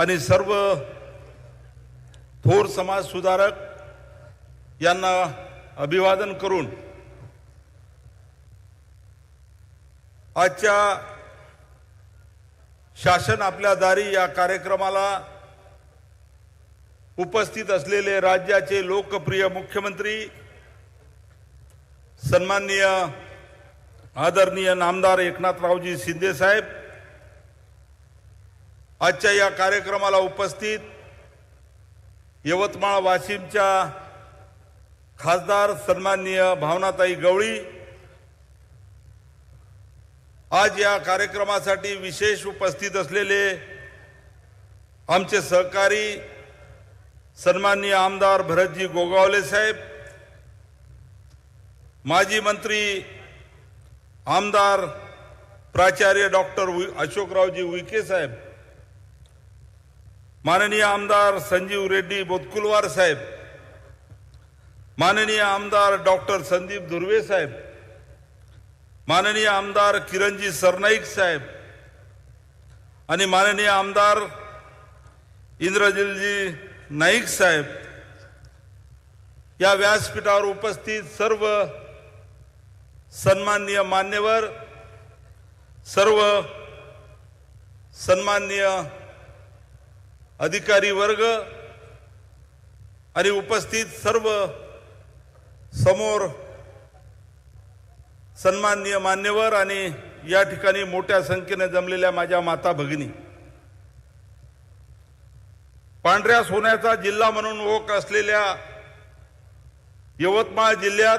आणि सर्व थोर समाज सुधारक यांना अभिवादन करून आजच्या शासन आपल्या दारी या कार्यक्रमाला उपस्थित असलेले राज्याचे लोकप्रिय मुख्यमंत्री सन्माननीय आदरणीय नामदार एकनाथरावजी शिंदेसाहेब आजच्या या कार्यक्रमाला उपस्थित यवतमाळ वाशिमच्या खासदार सन्माननीय भावनाताई गवळी. आज या कार्यक्रमासाठी विशेष उपस्थित असलेले आमचे सहकारी सन्माननीय आमदार भरतजी गोगावले साहेब माजी मंत्री आमदार प्राचार्य डॉक्टर अशोकरावजी उईके साहेब माननीय आमदार संजीव रेड्डी बोतकुलवार साहेब माननीय आमदार डॉक्टर संदीप धुर्वे साहेब माननीय आमदार किरणजी सरनाईक साहेब आणि माननीय आमदार इंद्रजिलजी नाईक साहेब या व्यासपीठावर उपस्थित सर्व सन्माननीय मान्यवर सर्व सन्माननीय अधिकारी वर्ग आणि उपस्थित सर्व समोर सन्माननीय मान्यवर आणि या ठिकाणी मोठ्या संख्येने जमलेल्या माझ्या माता भगिनी. पांढऱ्या सोन्याचा जिल्हा म्हणून ओळख असलेल्या यवतमाळ जिल्ह्यात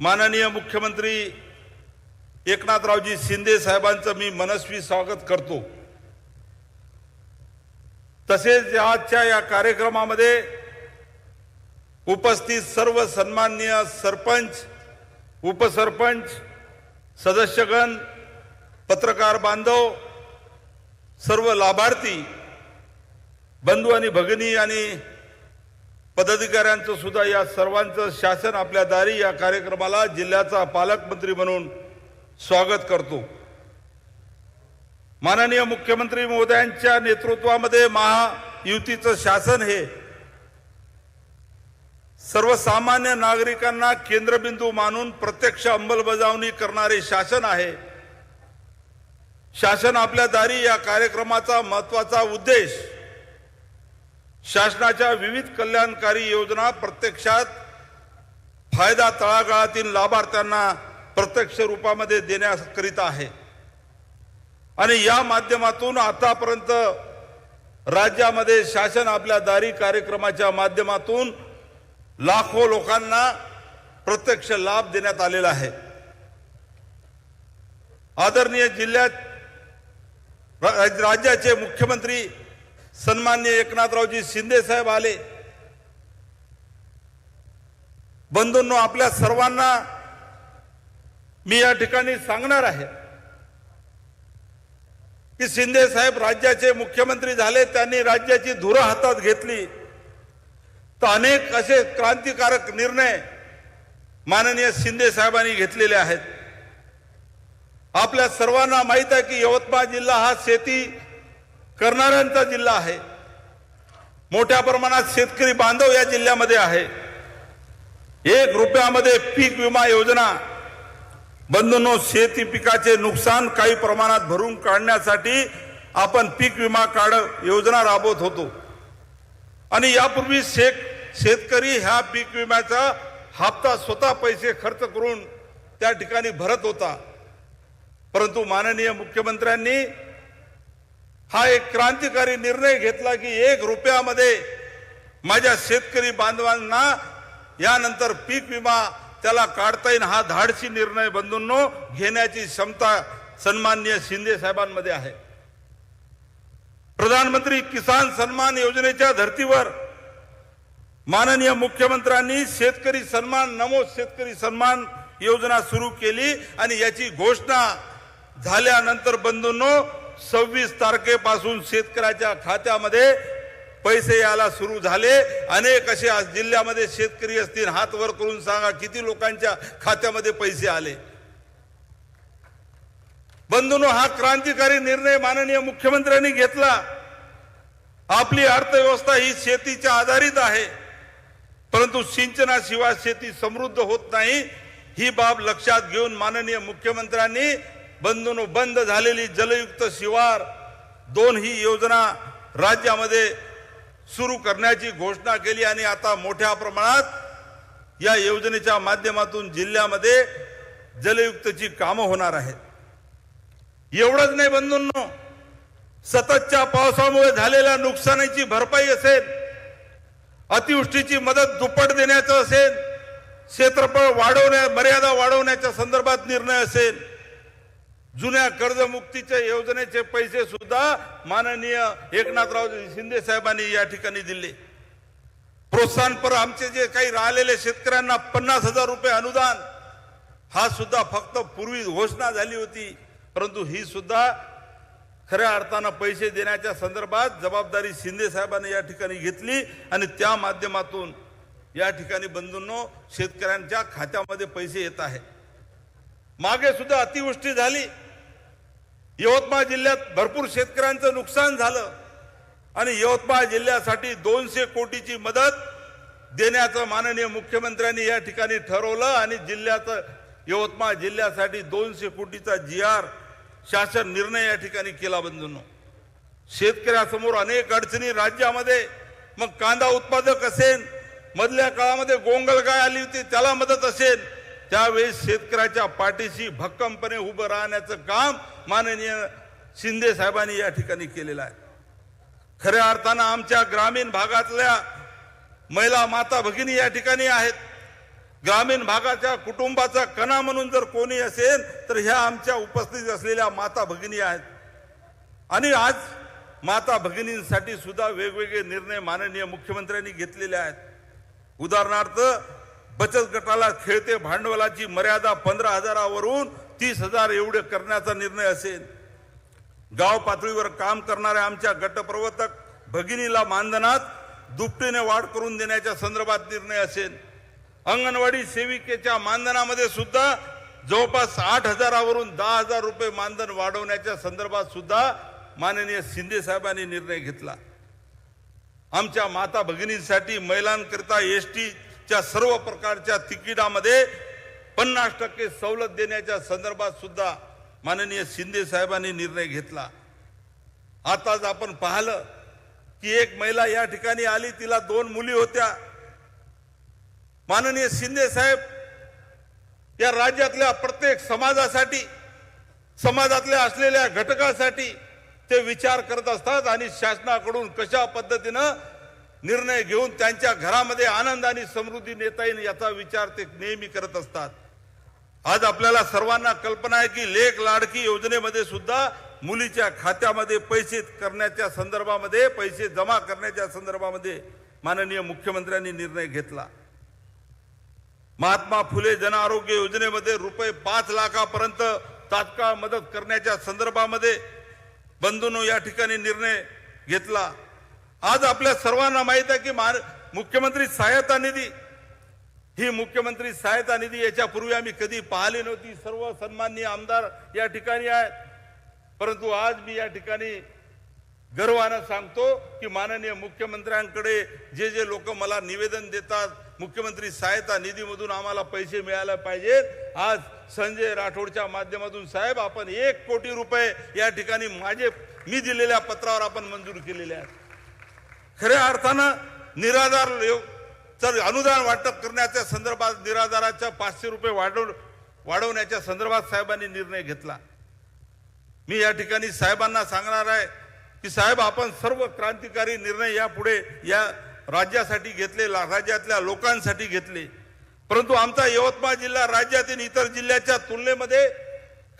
माननीय मुख्यमंत्री एकनाथरावजी शिंदे साहेबांचं मी मनस्वी स्वागत करतो. तसेच आजच्या या कार्यक्रमामध्ये उपस्थित सर्व सन्माननीय सरपंच उपसरपंच सदस्यगण पत्रकार बांधव सर्व लाभार्थी बंधू आणि भगिनी आणि पदाधिकाऱ्यांचं सुद्धा या सर्वांचं शासन आपल्या दारी या कार्यक्रमाला जिल्ह्याचा पालकमंत्री म्हणून स्वागत करतो. माननीय मुख्यमंत्री मोदयांच्या नेतृत्वामध्ये महायुतीचं शासन हे सर्वसामान्य नागरिकांना केंद्रबिंदू मानून प्रत्यक्ष अंमलबजावणी करणारे शासन आहे. शासन आपल्या दारी या कार्यक्रमाचा महत्त्वाचा उद्देश शासनाच्या विविध कल्याणकारी योजना प्रत्यक्षात फायदा तळागाळातील लाभार्थ्यांना प्रत्यक्ष रूपामध्ये देण्याकरिता आहे. आणि या माध्यमातून आतापर्यंत राज्यामध्ये शासन आपल्या दारी कार्यक्रमाच्या माध्यमातून लाखो लोकांना प्रत्यक्ष लाभ देण्यात आलेला आहे. आदरणीय जिल्ह्यात रा- राज्याचे मुख्यमंत्री सन्मान्य एकनाथरावजी शिंदे साहेब आले. बंधूंनो आपल्या सर्वांना मी या ठिकाणी सांगणार आहे. की शिंदे साहेब राज्याचे मुख्यमंत्री झाले त्यांनी राज्याची धुरा हातात घेतली. तर अनेक असे क्रांतिकारक निर्णय माननीय शिंदे साहेबांनी घेतलेले आहेत. आपल्या सर्वांना माहीत आहे की यवतमाळ जिल्हा हा शेती करणाऱ्यांचा जिल्हा आहे. मोठ्या प्रमाणात शेतकरी बांधव या जिल्ह्यामध्ये आहे. एक रुपयामध्ये पीक विमा योजना बंधूंनो शेती पिकाचे नुकसान काही प्रमाणात भरून काढण्यासाठी आपण पीक विमा काढ योजना राबवत होतो. आणि यापूर्वी शेत शेतकरी ह्या पीक विम्याचा हप्ता स्वतः पैसे खर्च करून त्या ठिकाणी भरत होता. परंतु माननीय मुख्यमंत्र्यांनी हा एक क्रांतिकारी निर्णय घेतला की एक रुपयामध्ये माझ्या शेतकरी बांधवांना यानंतर पीक विमा त्याला काढता येईल हा धाडसी निर्णय बंधूंनो घेण्याची क्षमता सन्माननीय शिंदे साहेबांमध्ये आहे. प्रधानमंत्री किसान सन्मान योजनेच्या धर्तीवर माननीय मुख्यमंत्र्यांनी शेतकरी सन्मान नमो शेतकरी सन्मान योजना सुरू केली आणि याची घोषणा झाल्यानंतर बंधूंनो सव्वीस तारखेपासून शेतकऱ्याच्या खात्यामध्ये पैसे यायला सुरू झाले. अनेक असे आज जिल्ह्यामध्ये शेतकरी असतील हात वर करून सांगा किती लोकांच्या खात्यामध्ये पैसे आले? बंधूनो हा क्रांतिकारी निर्णय माननीय मुख्यमंत्र्यांनी घेतला. आपली अर्थव्यवस्था ही शेतीच्या आधारित आहे. परंतु सिंचनाशिवाय शेती समृद्ध होत नाही. ही बाब लक्षात घेऊन माननीय मुख्यमंत्र्यांनी बंधूनो बंद झालेली जलयुक्त शिवार दोन ही योजना राज्यामध्ये सुरू करण्याची घोषणा केली आणि आता मोठ्या प्रमाणात या योजनेच्या माध्यमातून जिल्ह्यामध्ये जलयुक्तची कामं होणार आहेत. एवढंच नाही बंधूंनो सततच्या पावसामुळे झालेल्या नुकसानीची भरपाई असेल अतिवृष्टीची मदत दुप्पट देण्याचं असेल क्षेत्रफळ वाढवण्या मर्यादा वाढवण्याच्या संदर्भात निर्णय असेल जुन्या कर्जमुक्तीच्या योजनेचे पैसे सुद्धा माननीय एकनाथराव शिंदे साहेबांनी या ठिकाणी दिले. प्रोत्साहनपर आमचे जे काही राहिलेले शेतकऱ्यांना पन्नास हजार रुपये अनुदान हा सुद्धा फक्त पूर्वी घोषणा झाली होती. परंतु ही सुद्धा खऱ्या अर्थानं पैसे देण्याच्या संदर्भात जबाबदारी शिंदे साहेबांनी या ठिकाणी घेतली आणि त्या माध्यमातून या ठिकाणी बंधूंनो शेतकऱ्यांच्या खात्यामध्ये पैसे येत आहे. मागे सुद्धा अतिवृष्टी झाली. यवतमाळ जिल्ह्यात भरपूर शेतकऱ्यांचं नुकसान झालं. आणि यवतमाळ जिल्ह्यासाठी दोनशे कोटीची मदत देण्याचं माननीय मुख्यमंत्र्यांनी या ठिकाणी ठरवलं आणि जिल्ह्याचं यवतमाळ जिल्ह्यासाठी दोनशे कोटीचा जी आर शासन निर्णय या ठिकाणी केला बंधूंनो. शेतकऱ्यासमोर अनेक अडचणी राज्यामध्ये. मग कांदा उत्पादक असेल मधल्या काळामध्ये गोंगलगाय आली होती त्याला मदत असेल त्यावेळेस शेतकऱ्याच्या पाठीशी भक्कमपणे उभं राहण्याचं काम माननीय शिंदे साहेबांनी या ठिकाणी केलेलं आहे. खऱ्या अर्थानं आमच्या ग्रामीण भागातल्या महिला माता भगिनी या ठिकाणी आहेत. ग्रामीण भागाच्या कुटुंबाचा कणा म्हणून जर कोणी असेल तर ह्या आमच्या उपस्थित असलेल्या माता भगिनी आहेत. आणि आज माता भगिनींसाठी सुद्धा वेगवेगळे निर्णय माननीय मुख्यमंत्र्यांनी घेतलेले आहेत. उदाहरणार्थ बचत गटाला खेळते भांडवलाची मर्यादा पंधरा हजारावरून तीस हजार एवढे करण्याचा निर्णय असेल. गाव पातळीवर काम करणाऱ्या आमच्या गटप्रवर्तक भगिनीला मानधनात दुपटीने वाढ करून देण्याच्या संदर्भात निर्णय असेल. अंगणवाडी सेविकेच्या मानधनामध्ये सुद्धा जवळपास आठ हजारावरून दहा हजार रुपये मानधन वाढवण्याच्या संदर्भात सुद्धा माननीय शिंदे साहेबांनी निर्णय घेतला. आमच्या माता भगिनींसाठी महिलांकरिता एस च्या सर्व प्रकारच्या तिकिटामध्ये पन्नास टक्के सवलत देण्याच्या संदर्भात सुद्धा माननीय शिंदे साहेबांनी निर्णय घेतला. आताच आपण पाहिलं की एक महिला या ठिकाणी आली तिला दोन मुली होत्या. माननीय शिंदे साहेब या राज्यातल्या प्रत्येक समाजासाठी समाजातल्या असलेल्या घटकासाठी ते विचार करत असतात आणि शासनाकडून कशा पद्धतीनं निर्णय घेऊन त्यांच्या घरामध्ये आनंद आणि समृद्धी नेता येईल याचा विचार ते नेहमी करत असतात. आज आपल्याला सर्वांना कल्पना आहे की लेख लाडकी योजनेमध्ये सुद्धा मुलीच्या खात्यामध्ये पैसे करण्याच्या संदर्भामध्ये पैसे जमा करण्याच्या संदर्भामध्ये माननीय मुख्यमंत्र्यांनी निर्णय घेतला. महात्मा फुले जन आरोग्य योजनेमध्ये रुपये पाच लाखापर्यंत तात्काळ मदत करण्याच्या संदर्भामध्ये बंधूंनो या ठिकाणी निर्णय घेतला. आज आपल्या सर्वांना माहीत आहे की मुख्यमंत्री सहायता निधी ही मुख्यमंत्री सहायता निधी याच्यापूर्वी आम्ही कधी पाहिली नव्हती. सर्व सन्माननीय आमदार या ठिकाणी आहेत. परंतु आज मी या ठिकाणी गर्वानं सांगतो की माननीय मुख्यमंत्र्यांकडे जे जे लोक मला निवेदन देतात मुख्यमंत्री सहायता निधीमधून आम्हाला पैसे मिळायला पाहिजेत. आज संजय राठोडच्या माध्यमातून साहेब आपण एक कोटी रुपये या ठिकाणी माझे मी दिलेल्या पत्रावर आपण मंजूर केलेले आहेत. खऱ्या अर्थानं निराधार तर अनुदान वाटप करण्याच्या संदर्भात निराधाराच्या पाचशे रुपये वाढव वाढवण्याच्या संदर्भात साहेबांनी निर्णय घेतला. मी या ठिकाणी साहेबांना सांगणार आहे की साहेब आपण सर्व क्रांतिकारी निर्णय यापुढे या राज्यासाठी घेतले राज्यातल्या लोकांसाठी घेतले. परंतु आमचा यवतमाळ जिल्हा राज्यातील इतर जिल्ह्याच्या तुलनेमध्ये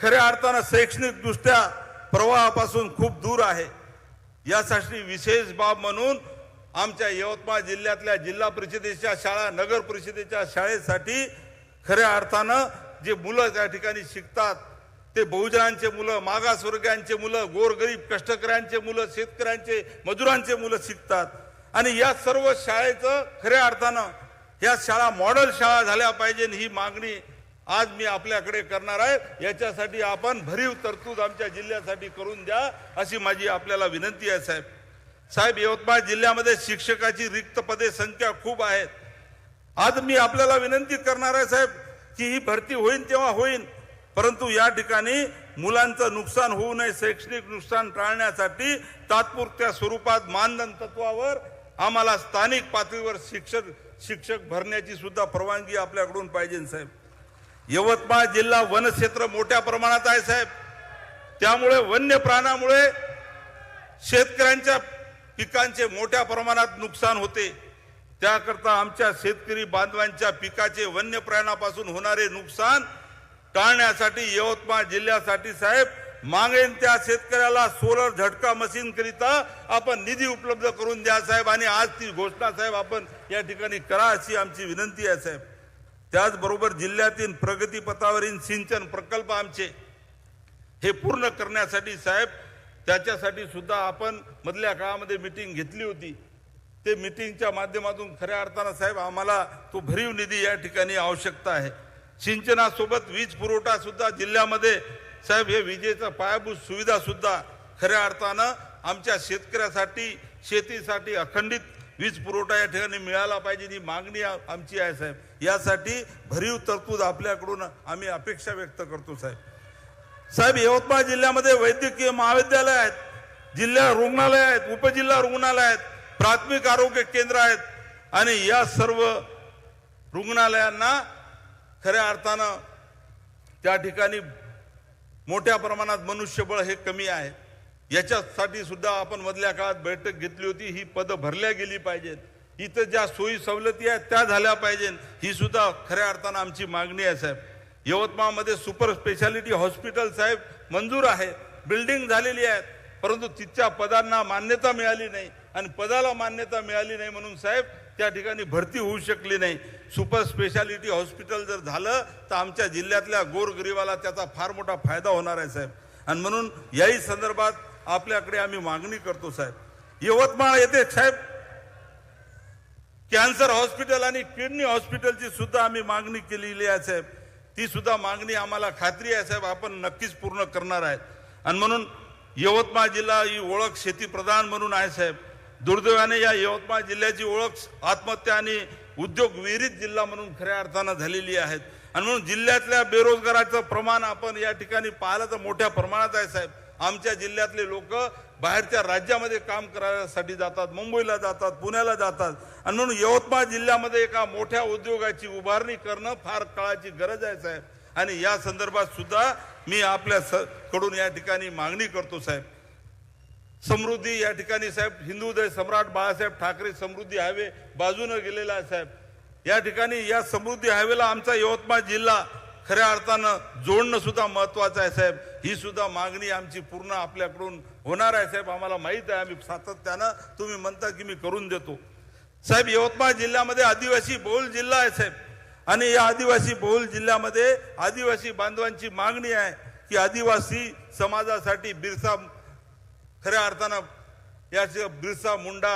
खऱ्या अर्थानं शैक्षणिकदृष्ट्या प्रवाहापासून खूप दूर आहे. यासाठी विशेष बाब म्हणून आमच्या यवतमाळ जिल्ह्यातल्या जिल्हा परिषदेच्या शाळा नगर परिषदेच्या शाळेसाठी खऱ्या अर्थानं जे मुलं त्या ठिकाणी शिकतात ते बहुजनांचे मुलं मागासवर्गीयांचे मुलं गोरगरीब कष्टकऱ्यांचे मुलं शेतकऱ्यांचे मजुरांचे मुलं शिकतात. आणि या सर्व शाळेचं खऱ्या अर्थानं या शाळा मॉडेल शाळा झाल्या पाहिजे ही मागणी आज मी आपल्याकडे करणार आहे. याच्यासाठी आपण भरीव तरतूद आमच्या जिल्ह्यासाठी करून द्या अशी माझी आपल्याला विनंती आहे साहेब. साहेब यवतमाळ जिल्ह्यामध्ये शिक्षकाची रिक्त पदे संख्या खूप आहेत. आज मी आपल्याला विनंती करणार आहे साहेब की ही भरती होईल तेव्हा होईल परंतु या ठिकाणी मुलांचं नुकसान होऊ नये शैक्षणिक नुकसान टाळण्यासाठी तात्पुरत्या स्वरूपात मानधन तत्वावर आम्हाला स्थानिक पातळीवर शिक्षक शिक्षक भरण्याची सुद्धा परवानगी आपल्याकडून पाहिजे साहेब. यवतमाळ जिल्हा वनक्षेत्र मोठ्या प्रमाणात आहे साहेब. त्यामुळे वन्य प्राण्यामुळे शेतकऱ्यांच्या पिकांचे मोठ्या प्रमाणात नुकसान होते. त्याकरता आमच्या शेतकरी बांधवांच्या पिकाचे वन्य प्राण्यापासून होणारे नुकसान टाळण्यासाठी यवतमाळ जिल्ह्यासाठी साहेब मागेन त्या शेतकऱ्याला सोलर झटका मशीन करिता आपण निधी उपलब्ध करून द्या साहेब. आणि आज ती घोषणा साहेब आपण या ठिकाणी करा अशी आमची विनंती आहे साहेब. त्याचबरोबर जिल्ह्यातील प्रगतीपथावरील सिंचन प्रकल्प आमचे हे पूर्ण करण्यासाठी साहेब त्याच्यासाठी सुद्धा आपण मधल्या काळामध्ये मिटिंग घेतली होती. ते मिटिंगच्या माध्यमातून खऱ्या अर्थानं साहेब आम्हाला तो भरीव निधी या ठिकाणी आवश्यकता आहे. सिंचनासोबत वीज पुरवठा सुद्धा जिल्ह्यामध्ये साहेब हे विजेचा पायाभूत सुविधा सुद्धा खऱ्या अर्थानं आमच्या शेतकऱ्यासाठी शेतीसाठी अखंडित वीज पुरवठा या ठिकाणी मिळाला पाहिजे ही मागणी आमची आहे साहेब. यासाठी भरीव तरतूद आपल्याकडून आम्ही अपेक्षा व्यक्त करतो साहेब. साहेब यवतमाळ जिल्ह्यामध्ये वैद्यकीय महाविद्यालय आहेत जिल्हा रुग्णालय आहेत उपजिल्हा रुग्णालय आहेत प्राथमिक आरोग्य केंद्र आहेत आणि या सर्व रुग्णालयांना खऱ्या अर्थानं त्या ठिकाणी मोठ्या प्रमाणात मनुष्यबळ हे कमी आहे. याच्यासाठी सुद्धा आपण मधल्या काळात बैठक घेतली होती. ही पदं भरल्या गेली पाहिजेत. इथं ज्या सोयी सवलती आहेत त्या झाल्या पाहिजेत. ही सुद्धा खऱ्या अर्थानं आमची मागणी आहे साहेब. यवतमाळमध्ये सुपर स्पेशालिटी हॉस्पिटल साहेब मंजूर आहे. बिल्डिंग झालेली आहेत परंतु तिथच्या पदांना मान्यता मिळाली नाही. आणि पदाला मान्यता मिळाली नाही म्हणून साहेब त्या ठिकाणी भरती होऊ शकली नाही. सुपर स्पेशालिटी हॉस्पिटल जर झालं तर आमच्या जिल्ह्यातल्या गोरगरिबाला त्याचा फार मोठा फायदा होणार आहे साहेब. आणि म्हणून याही संदर्भात आपल्याकडे आम्ही मागणी करतो साहेब. यवतमाळ येथे साहेब कॅन्सर हॉस्पिटल आणि किडनी हॉस्पिटलची सुद्धा आम्ही मागणी केलेली आहे साहेब. ती सुद्धा मागणी आम्हाला खात्री आहे साहेब. आपण नक्कीच पूर्ण करणार आहे. आणि म्हणून यवतमाळ जिल्हा ही ओळख शेतीप्रधान म्हणून आहे साहेब. दुर्दैवाने या यवतमाळ जिल्ह्याची ओळख आत्महत्या आणि उद्योग विहिरीत जिल्हा म्हणून खऱ्या अर्थानं झालेली आहेत आणि म्हणून जिल्ह्यातल्या बेरोजगाराचं प्रमाण आपण या ठिकाणी पाहिलं तर मोठ्या प्रमाणात आहे साहेब. आमच्या जिल्ह्यातले लोक बाहेरच्या राज्यामध्ये काम करायसाठी जातात मुंबईला जातात पुण्याला जातात. आणि म्हणून यवतमाळ जिल्ह्यामध्ये एका मोठ्या उद्योगाची उभारणी करणं फार काळाची गरज आहे साहेब. आणि या संदर्भात सुद्धा मी आपल्या स कडून या ठिकाणी मागणी करतो साहेब. समृद्धी या ठिकाणी साहेब हिंदूदय सम्राट बाळासाहेब ठाकरे समृद्धी हायवे बाजूनं गेलेला आहे साहेब. या ठिकाणी या समृद्धी हायवेला आमचा यवतमाळ जिल्हा खऱ्या अर्थानं जोडणं सुद्धा महत्वाचं आहे साहेब. ही सुद्धा मागणी आमची पूर्ण आपल्याकडून होणार आहे साहेब. आम्हाला माहीत आहे आम्ही सातत्यानं तुम्ही म्हणता की मी करून देतो. साहेब यवतमाळ जिल्ह्यामध्ये आदिवासी बहुल जिल्हा आहे साहेब. आणि या आदिवासी बहुल जिल्ह्यामध्ये आदिवासी बांधवांची मागणी आहे की आदिवासी समाजासाठी बिरसा खऱ्या अर्थानं याचे बिरसा मुंडा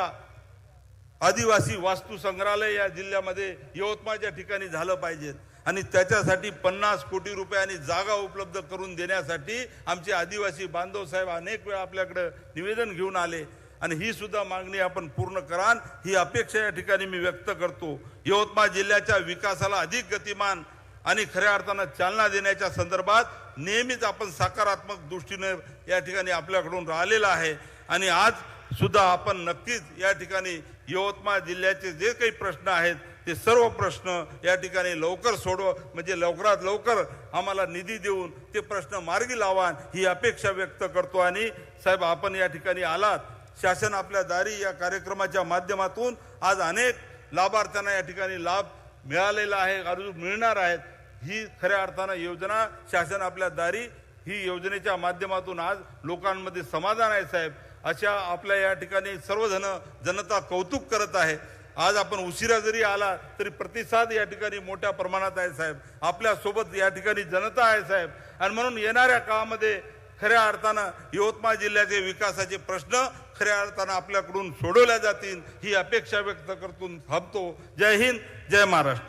आदिवासी वास्तू संग्रहालय या जिल्ह्यामध्ये यवतमाळच्या ठिकाणी झालं पाहिजे. आणि त्याच्यासाठी पन्नास कोटी रुपयांनी जागा उपलब्ध करून देण्यासाठी आमचे आदिवासी बांधव साहेब अनेक वेळा आपल्याकडं निवेदन घेऊन आले. आणि ही सुद्धा मागणी आपण पूर्ण कराल. ही अपेक्षा या ठिकाणी मी व्यक्त करतो. यवतमाळ जिल्ह्याच्या विकासाला अधिक गतिमान आणि खऱ्या अर्थानं चालना देण्याच्या संदर्भात नेहमीच आपण सकारात्मक दृष्टीने या ठिकाणी आपल्याकडून राहिलेला आहे. आणि आज सुद्धा आपण नक्कीच या ठिकाणी यवतमाळ जिल्ह्याचे जे काही प्रश्न आहेत ते सर्व प्रश्न या ठिकाणी लवकर सोडव. म्हणजे लवकरात लवकर आम्हाला निधी देऊन ते प्रश्न मार्गी लावा ही अपेक्षा व्यक्त करतो आणि साहेब आपण या ठिकाणी आलात. शासन आपल्या दारी या कार्यक्रमाच्या माध्यमातून आज अनेक लाभार्थ्यांना या ठिकाणी लाभ मिळालेला आहे अजून मिळणार आहेत. ही खऱ्या अर्थानं योजना शासन आपल्या दारी ही योजनेच्या माध्यमातून आज लोकांमध्ये समाधान आहे साहेब. अशा आपल्या या ठिकाणी सर्वजण जनता कौतुक करत आहे. आज आपण उशिरा जरी आला तरी प्रतिसाद या ठिकाणी मोठ्या प्रमाणात आहे साहेब. आपल्यासोबत या ठिकाणी जनता आहे साहेब. आणि म्हणून येणाऱ्या काळामध्ये खऱ्या अर्थानं यवतमाळ जिल्ह्याचे विकासाचे प्रश्न खऱ्या अर्थानं आपल्याकडून सोडवल्या जातील ही अपेक्षा व्यक्त करतून थांबतो. जय हिंद जय महाराष्ट्र.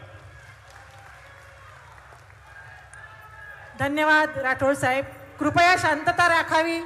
धन्यवाद राठोड साहेब. कृपया शांतता राखावी.